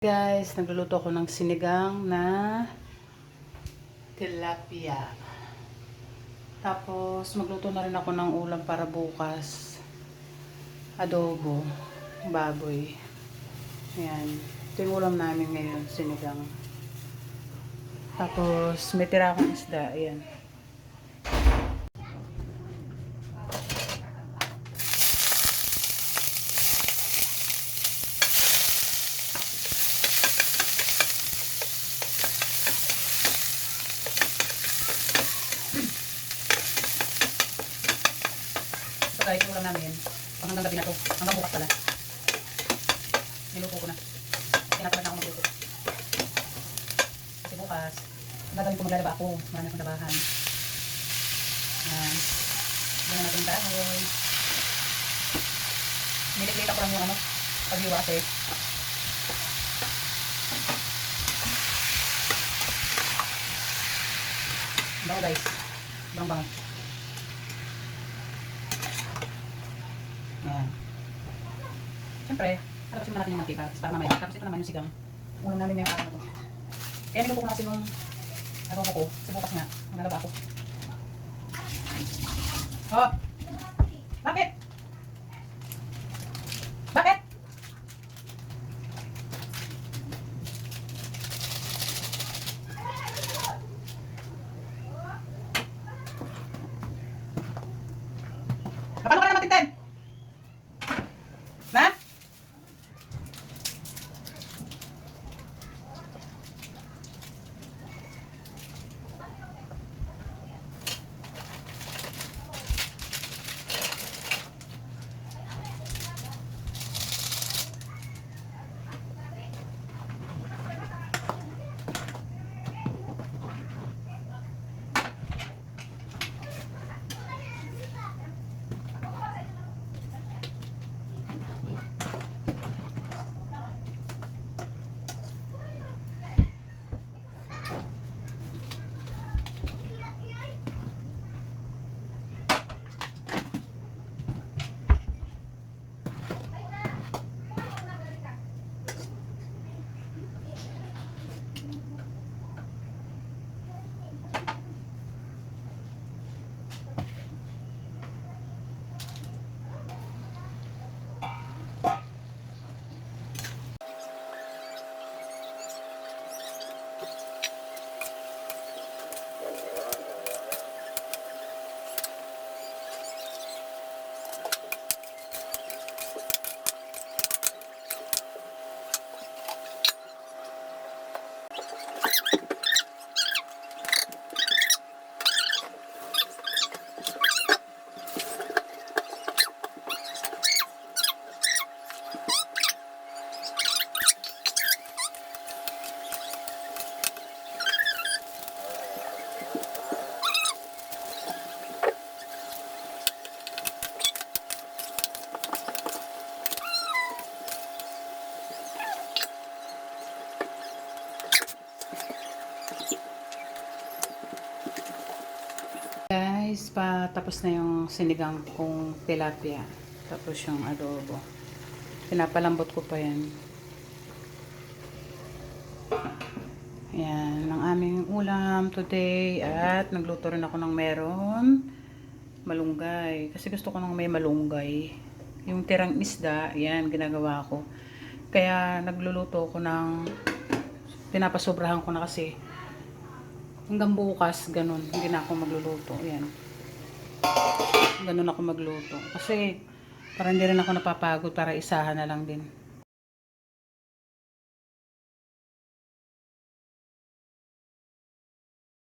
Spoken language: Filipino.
Guys, nagluluto ako ng sinigang na tilapia. Tapos, magluto na rin ako ng ulam para bukas. Adobo, baboy. Ayan. Ito yung ulam namin ngayon, sinigang. Tapos, may tira akong isda. Ayan. Guys, yung ulam namin, pang hanggang gabi na to. Hanggang bukas pala. Niluto ko na. Tinatamad na ako magluto. Kasi bukas, gagawin ko maglalaba ako. Marami akong labahan. Yan. Yan natin dahon. Niliklit ako lang yung ano, pag-iwa kasi. Bango guys. Bango Ayan. Siyempre, harapasin muna natin yung mantika para mamaya. Tapos ito naman yung sigang. Ulam namin ngayong araw na to. Kaya niluto ko kasi nung adobo ko. Sa bukas nga, nalaba ako. Oh! you Guys, pa tapos na yung sinigang kong tilapia. Tapos yung adobo. Pinapalambot ko pa yan. Yan, ang aming ulam today. At nagluto rin ako ng meron. Malunggay. Kasi gusto ko ng may malunggay. Yung tirang isda, yan, ginagawa ko. Kaya nagluluto ko ng pinapasobrahan ko na kasi hanggang bukas, ganun. Hindi na ako magluluto. Ayan. Ganun ako magluto. Kasi, para hindi rin ako napapagod para isahan na lang din.